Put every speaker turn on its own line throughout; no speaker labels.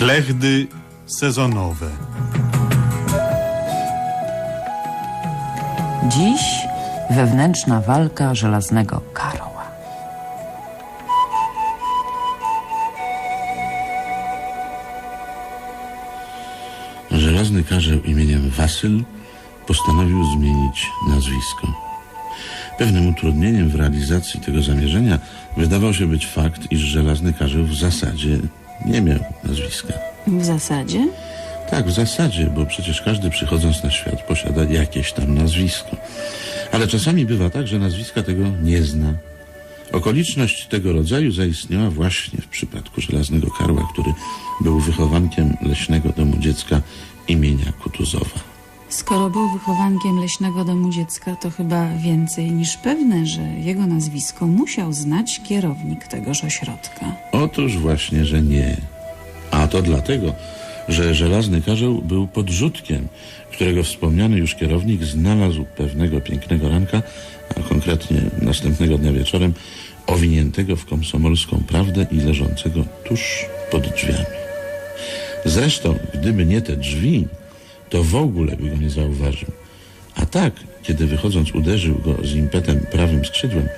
Klechdy sezonowe.
Dziś wewnętrzna walka żelaznego Karoła.
Żelazny karzeł imieniem Wasyl postanowił zmienić nazwisko. Pewnym utrudnieniem w realizacji tego zamierzenia wydawał się być fakt, iż żelazny karzeł w zasadzie nie miał nazwiska.
W zasadzie?
Tak, w zasadzie, bo przecież każdy przychodząc na świat posiada jakieś tam nazwisko. Ale czasami bywa tak, że nazwiska tego nie zna. Okoliczność tego rodzaju zaistniała właśnie w przypadku Żelaznego Karła, który był wychowankiem leśnego domu dziecka imienia Kutuzowa.
Skoro był wychowankiem leśnego domu dziecka, to chyba więcej niż pewne, że jego nazwisko musiał znać kierownik tegoż ośrodka.
Otóż właśnie, że nie. A to dlatego, że Żelazny Karzeł był podrzutkiem, którego wspomniany już kierownik znalazł pewnego pięknego ranka, a konkretnie następnego dnia wieczorem, owiniętego w komsomolską prawdę i leżącego tuż pod drzwiami. Zresztą, gdyby nie te drzwi, to w ogóle by go nie zauważył. A tak, kiedy wychodząc uderzył go z impetem prawym skrzydłem,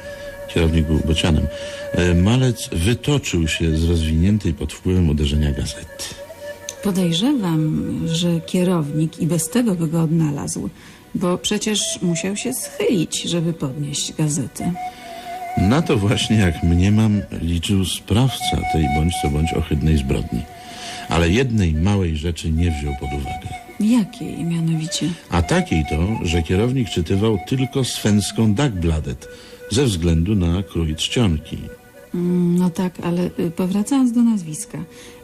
kierownik był bocianem, e, malec wytoczył się z rozwiniętej pod wpływem uderzenia gazety.
Podejrzewam, że kierownik i bez tego by go odnalazł, bo przecież musiał się schylić, żeby podnieść gazetę.
Na to właśnie, jak mniemam, liczył sprawca tej bądź co bądź ohydnej zbrodni. Ale jednej małej rzeczy nie wziął pod uwagę.
Jakiej mianowicie?
A takiej to, że kierownik czytywał tylko swenską Dagbladet ze względu na krój czcionki.
Mm, No tak, ale y, powracając do nazwiska,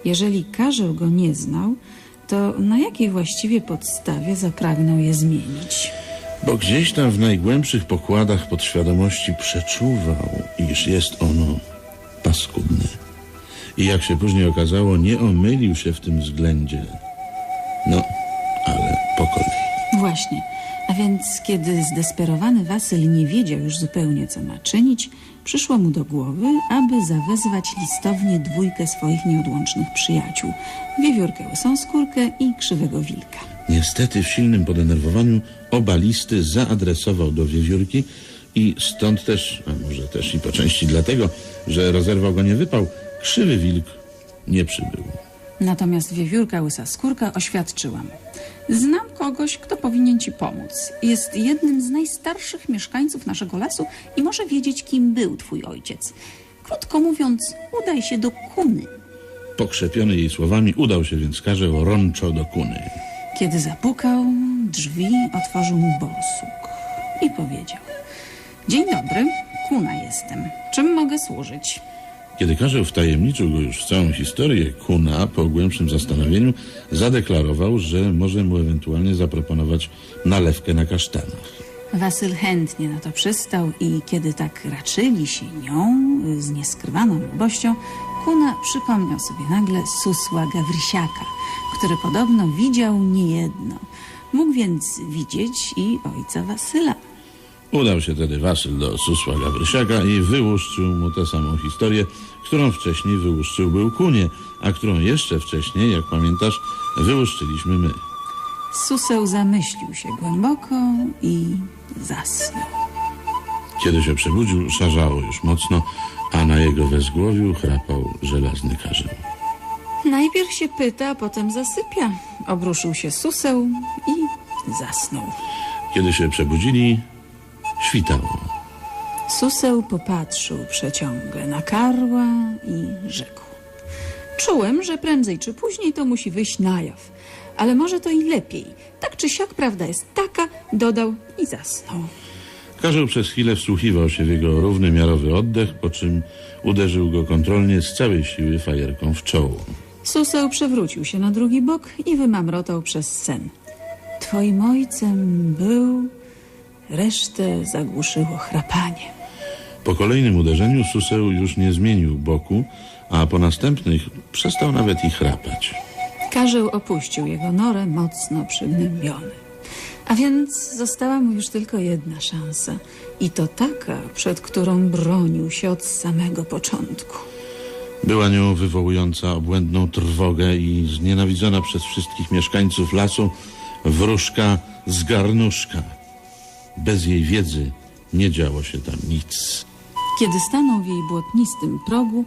jeżeli Karzeł go nie znał, to na jakiej właściwie podstawie zapragnął je zmienić?
Bo gdzieś tam w najgłębszych pokładach podświadomości przeczuwał, iż jest ono paskudne. I jak się później okazało, nie omylił się w tym względzie.
Właśnie. A więc, kiedy zdesperowany Wasyl nie wiedział już zupełnie, co ma czynić, przyszło mu do głowy, aby zawezwać listownie dwójkę swoich nieodłącznych przyjaciół. Wiewiórkę łysą skórkę i krzywego wilka.
Niestety w silnym podenerwowaniu oba listy zaadresował do wiewiórki i stąd też, a może też i po części dlatego, że rozerwał go nie wypał, krzywy wilk nie przybył.
Natomiast wiewiórka łysa skórka oświadczyła mu. Znam kogoś, kto powinien ci pomóc. Jest jednym z najstarszych mieszkańców naszego lasu i może wiedzieć, kim był twój ojciec. Krótko mówiąc, udaj się do kuny.
Pokrzepiony jej słowami udał się więc karzeł rączo do kuny.
Kiedy zapukał, drzwi otworzył mu borsuk i powiedział: Dzień dobry, kuna jestem. Czym mogę służyć?
Kiedy karzeł wtajemniczył go już w całą historię, kuna po głębszym zastanowieniu zadeklarował, że może mu ewentualnie zaproponować nalewkę na kasztanach.
Wasyl chętnie na to przystał i kiedy tak raczyli się nią y, z nieskrywaną lubością, kuna przypomniał sobie nagle susła Gawrysiaka, który podobno widział niejedno. Mógł więc widzieć i ojca Wasyla.
Udał się tedy Wasyl do Susła Gawrysiaka i wyłuszczył mu tę samą historię, którą wcześniej wyłuszczył był kunie, a którą jeszcze wcześniej, jak pamiętasz, wyłuszczyliśmy my.
Suseł zamyślił się głęboko i zasnął.
Kiedy się przebudził, szarzało już mocno, a na jego wezgłowiu chrapał żelazny karzeł.
Najpierw się pyta, a potem zasypia. Obruszył się suseł i zasnął.
Kiedy się przebudzili, świtało.
Suseł popatrzył przeciągle na karła i rzekł. Czułem, że prędzej czy później to musi wyjść na jaw. Ale może to i lepiej. Tak czy siak prawda jest taka, dodał i zasnął.
Karzeł przez chwilę wsłuchiwał się w jego równy, miarowy oddech, po czym uderzył go kontrolnie z całej siły fajerką w czoło.
Suseł przewrócił się na drugi bok i wymamrotał przez sen. Twoim ojcem był... Resztę zagłuszyło chrapanie.
Po kolejnym uderzeniu Suseł już nie zmienił boku, a po następnych przestał nawet i chrapać.
Karzeł opuścił jego norę mocno przygnębiony. A więc została mu już tylko jedna szansa. I to taka, przed którą bronił się od samego początku.
Była nią wywołująca obłędną trwogę i znienawidzona przez wszystkich mieszkańców lasu wróżka z garnuszka. Bez jej wiedzy nie działo się tam nic.
Kiedy stanął w jej błotnistym progu,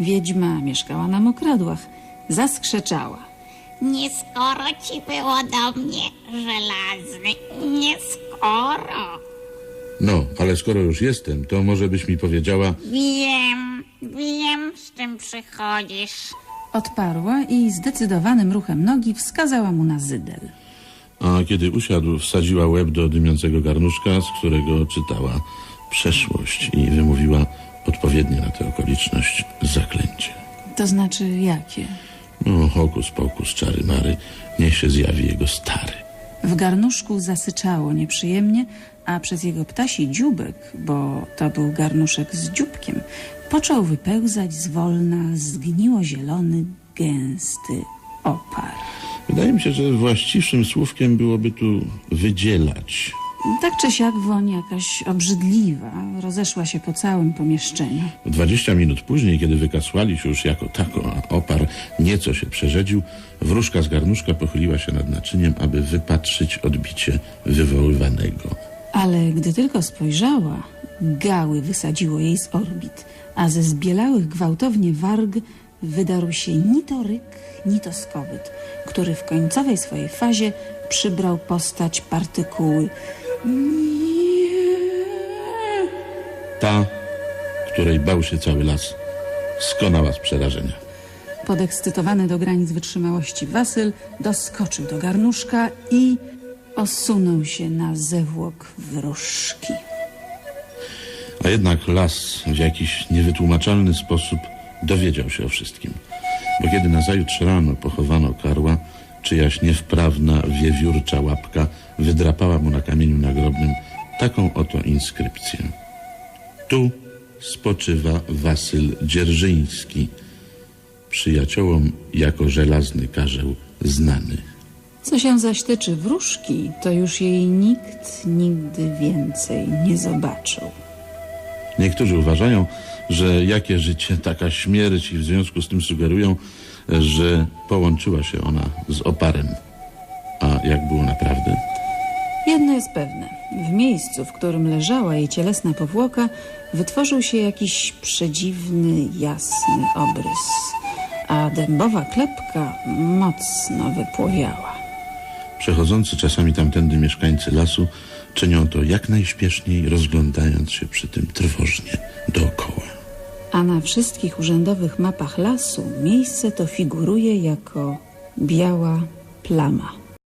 wiedźma mieszkała na mokradłach. Zaskrzeczała.
Nie skoro ci było do mnie, żelazny, nie skoro.
No, ale skoro już jestem, to może byś mi powiedziała,
Wiem, wiem, z czym przychodzisz.
Odparła i zdecydowanym ruchem nogi wskazała mu na zydel.
A kiedy usiadł, wsadziła łeb do dymiącego garnuszka, z którego czytała przeszłość i wymówiła odpowiednie na tę okoliczność zaklęcie.
To znaczy jakie?
No, hokus pokus, czary mary, niech się zjawi jego stary.
W garnuszku zasyczało nieprzyjemnie, a przez jego ptasi dzióbek, bo to był garnuszek z dzióbkiem, począł wypełzać zwolna zgniło-zielony, gęsty.
Wydaje mi się, że właściwszym słówkiem byłoby tu wydzielać.
Tak czy siak woń jakaś obrzydliwa rozeszła się po całym pomieszczeniu.
Dwadzieścia minut później, kiedy wykasłali się już jako tako, a opar nieco się przerzedził, wróżka z garnuszka pochyliła się nad naczyniem, aby wypatrzyć odbicie wywoływanego.
Ale gdy tylko spojrzała, gały wysadziło jej z orbit, a ze zbielałych gwałtownie warg wydarł się ni to ryk, ni to skowyt, który w końcowej swojej fazie przybrał postać partykuły.
Ta, której bał się cały las, skonała z przerażenia.
Podekscytowany do granic wytrzymałości Wasyl doskoczył do garnuszka i osunął się na zewłok wróżki.
A jednak las w jakiś niewytłumaczalny sposób dowiedział się o wszystkim. Bo kiedy nazajutrz rano pochowano karła, czyjaś niewprawna, wiewiórcza łapka wydrapała mu na kamieniu nagrobnym taką oto inskrypcję. Tu spoczywa Wasyl Dzierżyński, przyjaciołom jako żelazny karzeł znany.
Co się zaś tyczy wróżki, to już jej nikt nigdy więcej nie zobaczył.
Niektórzy uważają, że jakie życie, taka śmierć i w związku z tym sugerują, że połączyła się ona z oparem. A jak było naprawdę?
Jedno jest pewne. W miejscu, w którym leżała jej cielesna powłoka, wytworzył się jakiś przedziwny, jasny obrys, a dębowa klepka mocno wypłowiała.
Przechodzący czasami tamtędy mieszkańcy lasu czynią to jak najśpieszniej, rozglądając się przy tym trwożnie dookoła.
A na wszystkich urzędowych mapach lasu miejsce to figuruje jako biała plama.